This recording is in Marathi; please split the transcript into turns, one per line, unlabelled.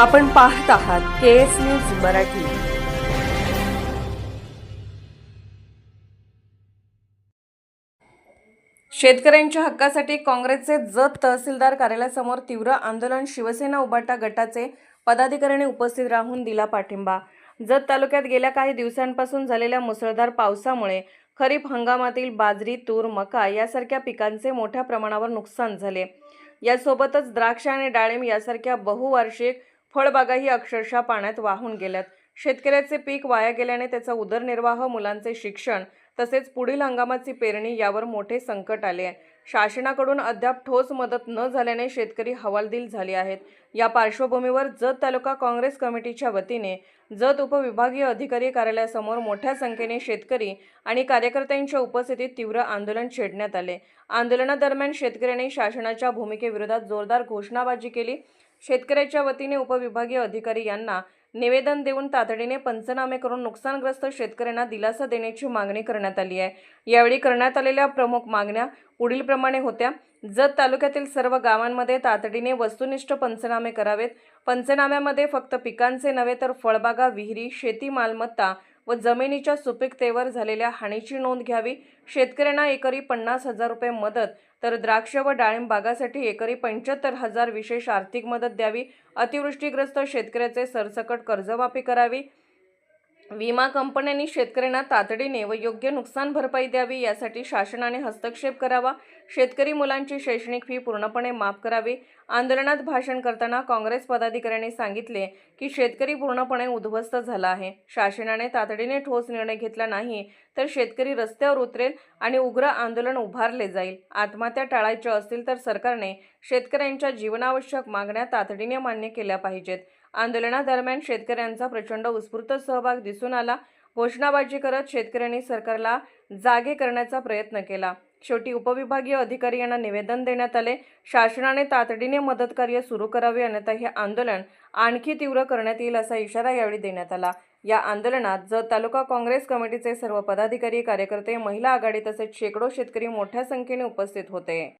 आपण पाहत आहात के एस न्यूज मराठी. शेतकऱ्यांच्या हक्कासाठी काँग्रेसचे जत तहसीलदार कार्यालयासमोर तीव्र आंदोलन शिवसेना उबाटा गटाचे पदाधिकाऱ्यांनी उपस्थित राहून दिला पाठिंबा. जत तालुक्यात गेल्या काही दिवसांपासून झालेल्या मुसळधार पावसामुळे खरीप हंगामातील बाजरी तूर मका यासारख्या पिकांचे मोठ्या प्रमाणावर नुकसान झाले. यासोबतच द्राक्ष आणि डाळिंब यासारख्या बहुवार्षिक फळबागाही अक्षरशः पाण्यात वाहून गेल्यात. शेतकऱ्याचे पीक वाया गेल्याने त्याचा उदरनिर्वाह मुलांचे शिक्षण तसेच पुढील हंगामाची पेरणी यावर मोठे संकट आले आहे. शासनाकडून अद्याप ठोस मदत न झाल्याने शेतकरी हवालदिल झाले आहेत. या पार्श्वभूमीवर जत तालुका काँग्रेस कमिटीच्या वतीने जत उपविभागीय अधिकारी कार्यालयासमोर मोठ्या संख्येने शेतकरी आणि कार्यकर्त्यांच्या उपस्थितीत तीव्र आंदोलन छेडण्यात आले. आंदोलनादरम्यान शेतकऱ्यांनी शासनाच्या भूमिकेविरोधात जोरदार घोषणाबाजी केली. शेतकऱ्याच्या वतीने उपविभागीय अधिकारी यांना निवेदन देऊन तातडीने पंचनामे करून नुकसानग्रस्त शेतकऱ्यांना दिलासा देण्याची मागणी करण्यात आली आहे. यावेळी करण्यात आलेल्या प्रमुख मागण्या पुढीलप्रमाणे होत्या. जत तालुक्यातील सर्व गावांमध्ये तातडीने वस्तुनिष्ठ पंचनामे करावेत. पंचनाम्यामध्ये फक्त पिकांचे नव्हे तर फळबागा विहिरी शेती मालमत्ता व जमिनीच्या सुपीकतेवर झालेल्या हानीची नोंद घ्यावी. शेतकऱ्यांना एकरी पन्नास हजार रुपये मदत तर द्राक्ष व डाळिंब बागासाठी एकरी पंच्याहत्तर हजार विशेष आर्थिक मदत द्यावी. अतिवृष्टीग्रस्त शेतकऱ्याचे सरसकट कर्जमाफी करावी. विमा कंपन्यांनी शेतकऱ्यांना तातडीने व योग्य नुकसान भरपाई द्यावी यासाठी शासनाने हस्तक्षेप करावा. शेतकरी मुलांची शैक्षणिक फी पूर्णपणे माफ करावी. आंदोलनात भाषण करताना काँग्रेस पदाधिकाऱ्यांनी सांगितले की शेतकरी पूर्णपणे उद्ध्वस्त झाला आहे. शासनाने तातडीने ठोस निर्णय घेतला नाही तर शेतकरी रस्त्यावर उतरेल आणि उग्र आंदोलन उभारले जाईल. आत्महत्या टाळायच्या असतील तर सरकारने शेतकऱ्यांच्या जीवनावश्यक मागण्या तातडीने मान्य केल्या पाहिजेत. आंदोलनादरम्यान शेतकऱ्यांचा प्रचंड उत्स्फूर्त सहभाग दिसून आला. घोषणाबाजी करत शेतकऱ्यांनी सरकारला जागे करण्याचा प्रयत्न केला. शेवटी उपविभागीय अधिकारी यांना निवेदन देण्यात आले. शासनाने तातडीने मदत कार्य सुरू करावे अन्यथा हे आंदोलन आणखी तीव्र करण्यात येईल असा इशारा यावेळी देण्यात आला. या आंदोलनात जत तालुका काँग्रेस कमिटीचे सर्व पदाधिकारी कार्यकर्ते महिला आघाडी तसेच शेकडो शेतकरी मोठ्या संख्येने उपस्थित होते.